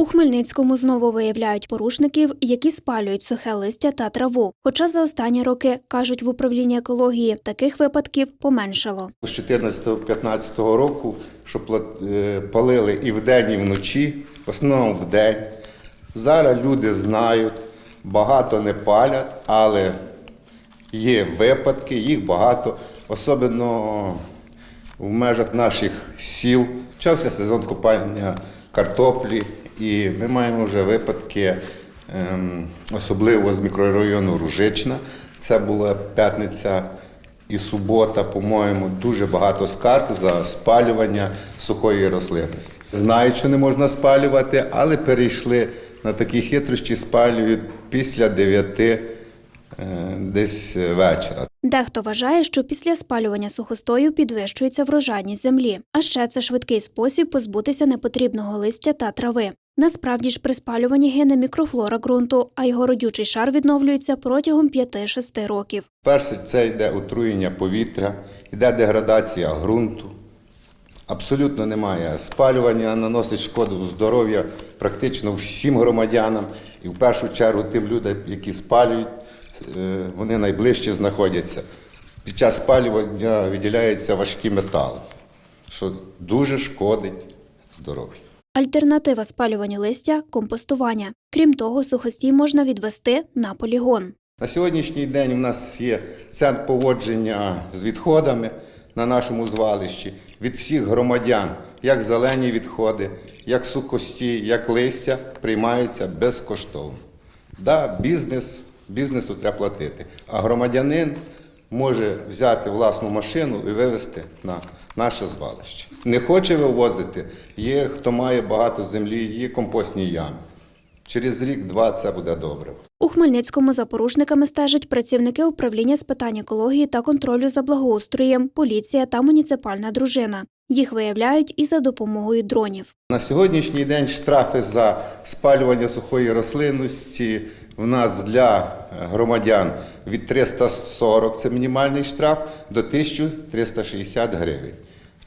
У Хмельницькому знову виявляють порушників, які спалюють сухе листя та траву. Хоча за останні роки, кажуть в управлінні екології, таких випадків поменшало. З 14-15 року, що е, палили і вдень, і вночі, в основному вдень. Зараз люди знають, багато не палять, але є випадки, їх багато, особливо в межах наших сіл. Почався сезон копання картоплі, і ми маємо вже випадки, ем, особливо з мікрорайону Ружична. Це була п'ятниця і субота, по-моєму, дуже багато скарг за спалювання сухої рослинності. Знають, що не можна спалювати, але перейшли на такі хитрощі, спалюють після 9 е, десь вечора. Дехто вважає, що після спалювання сухостою підвищується врожайність землі. А ще це швидкий спосіб позбутися непотрібного листя та трави. Насправді ж при спалюванні гине мікрофлора ґрунту, а його родючий шар відновлюється протягом 5-6 років. Перше, це йде отруєння повітря, йде деградація ґрунту. Абсолютно немає. Спалювання наносить шкоду здоров'я практично всім громадянам. І в першу чергу тим людям, які спалюють, е, вони найближче знаходяться. Під час спалювання виділяються важкі метали, що дуже шкодить здоров'ю. Альтернатива спалюванню листя компостування. Крім того, сухостій можна відвести на полігон. На сьогоднішній день у нас є центр поводження з відходами на нашому звалищі від всіх громадян, як зелені відходи, як сухості, як листя приймаються безкоштовно. Да, бізнес, бізнесу треба платити, а громадянин може взяти власну машину і вивезти на наше звалище. Не хоче вивозити, є хто має багато землі, є компостні ями. Через рік-два це буде добре. У Хмельницькому за порушниками стежать працівники управління з питань екології та контролю за благоустроєм, поліція та муніципальна дружина. Їх виявляють і за допомогою дронів. На сьогоднішній день штрафи за спалювання сухої рослинності в нас для громадян від 340 це мінімальний штраф до 1360 гривень.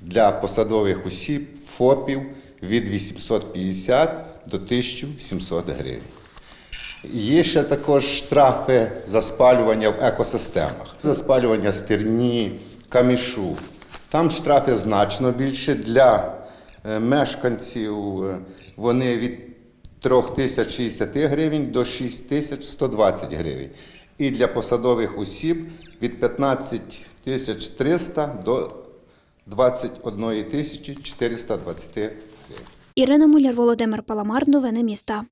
Для посадових осіб, ФОПів від 850 до 1700 гривень. Є ще також штрафи за спалювання в екосистемах, за спалювання стерні, камішу. Там штрафи значно більше для е, мешканців. е, Вони від 3060 гривень до 6120 гривень. І для посадових осіб від 15300 до 21420 гривень. Ірина Муляр, Володимир Паламар. Новини міста.